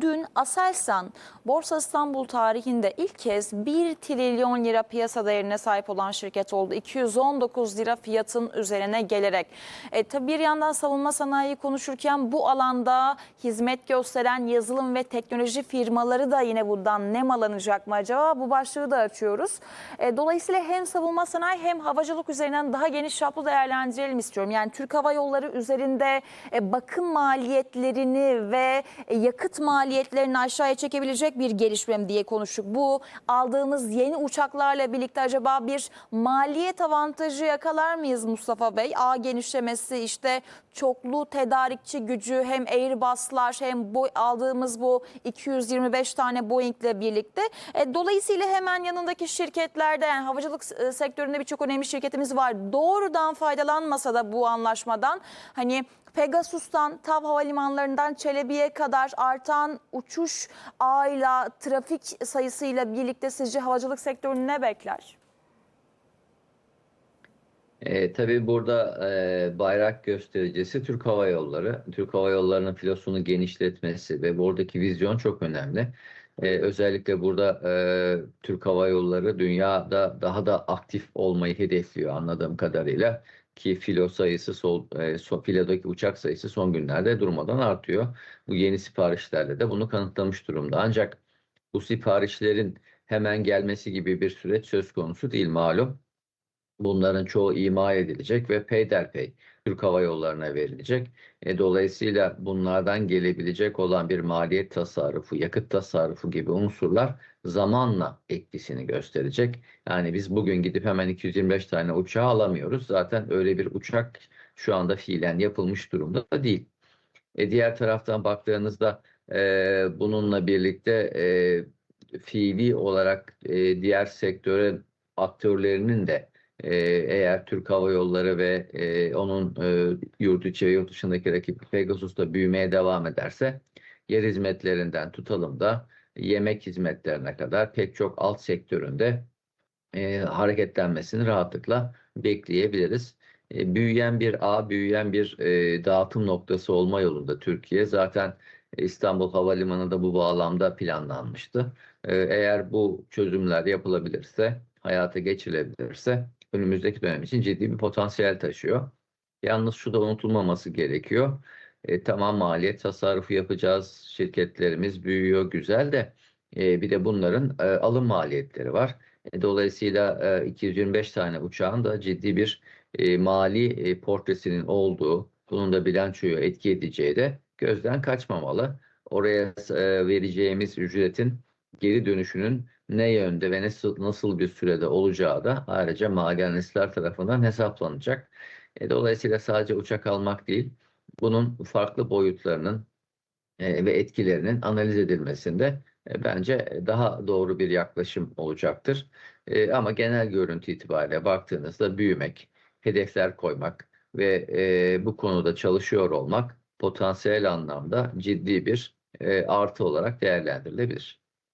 Dün Aselsan Borsa İstanbul tarihinde ilk kez 1 trilyon lira piyasa değerine sahip olan şirket oldu. 219 lira fiyatın üzerine gelerek. E, tabii bir yandan savunma sanayi konuşurken bu alanda hizmet gösteren yazılım ve teknoloji firmaları da yine bundan nemalanacak mı acaba? Bu başlığı da açıyoruz. E, dolayısıyla hem savunma sanayi hem havacılık üzerinden daha geniş çaplı değerlendirelim istiyorum. Yani Türk Hava Yolları üzerinde e, bakım maliyetlerini ve e, yakıt maliyetlerini aşağıya çekebilecek bir gelişme mi diye konuştuk. Bu aldığımız yeni uçaklarla birlikte acaba bir maliyet avantajı yakalar mıyız Mustafa Bey? Ağ genişlemesi işte çoklu tedarikçi gücü hem Airbus'lar hem bu aldığımız bu 225 tane Boeing'le birlikte. E, dolayısıyla hemen yanındaki şirketlerde yani havacılık e, sektöründe birçok önemli şirketimiz var. Doğrudan faydalanmasa da bu anlaşmadan hani Pegasus'tan TAV havalimanlarından Çelebi'ye kadar artan uçuş ağıyla, trafik sayısıyla birlikte sizce havacılık sektörünü ne bekler? E, tabii burada e, bayrak göstericisi Türk Hava Yolları. Türk Hava Yolları'nın filosunu genişletmesi ve buradaki vizyon çok önemli. E, özellikle burada e, Türk Hava Yolları dünyada daha da aktif olmayı hedefliyor anladığım kadarıyla. Ki filo sayısı, sol, e, so, filodaki uçak sayısı son günlerde durmadan artıyor. Bu yeni siparişlerle de bunu kanıtlamış durumda. Ancak bu siparişlerin hemen gelmesi gibi bir süreç söz konusu değil malum. Bunların çoğu ima edilecek ve peyderpey Türk Hava Yolları'na verilecek. E, dolayısıyla bunlardan gelebilecek olan bir maliyet tasarrufu, yakıt tasarrufu gibi unsurlar zamanla etkisini gösterecek. Yani biz bugün gidip hemen 225 tane uçağı alamıyoruz. Zaten öyle bir uçak şu anda fiilen yapılmış durumda da değil. E, diğer taraftan baktığınızda e, bununla birlikte e, fiili olarak e, diğer sektörün aktörlerinin de ee, eğer Türk Hava Yolları ve e, onun e, yurt içi ve yurt dışındaki rakibi Pegasus da büyümeye devam ederse yer hizmetlerinden tutalım da yemek hizmetlerine kadar pek çok alt sektöründe e, hareketlenmesini rahatlıkla bekleyebiliriz. E, büyüyen bir ağ, büyüyen bir e, dağıtım noktası olma yolunda Türkiye. Zaten İstanbul Havalimanı da bu bağlamda planlanmıştı. E, eğer bu çözümler yapılabilirse, hayata geçirilebilirse önümüzdeki dönem için ciddi bir potansiyel taşıyor. Yalnız şu da unutulmaması gerekiyor. E, tamam maliyet tasarrufu yapacağız. Şirketlerimiz büyüyor güzel de e, bir de bunların e, alım maliyetleri var. E, dolayısıyla e, 225 tane uçağın da ciddi bir e, mali e, portresinin olduğu, bunun da bilançoyu etki edeceği de gözden kaçmamalı. Oraya e, vereceğimiz ücretin geri dönüşünün ne yönde ve nasıl, nasıl bir sürede olacağı da ayrıca mali analistler tarafından hesaplanacak. E, dolayısıyla sadece uçak almak değil, bunun farklı boyutlarının e, ve etkilerinin analiz edilmesinde e, bence daha doğru bir yaklaşım olacaktır. E, ama genel görüntü itibariyle baktığınızda büyümek, hedefler koymak ve e, bu konuda çalışıyor olmak potansiyel anlamda ciddi bir e, artı olarak değerlendirilebilir.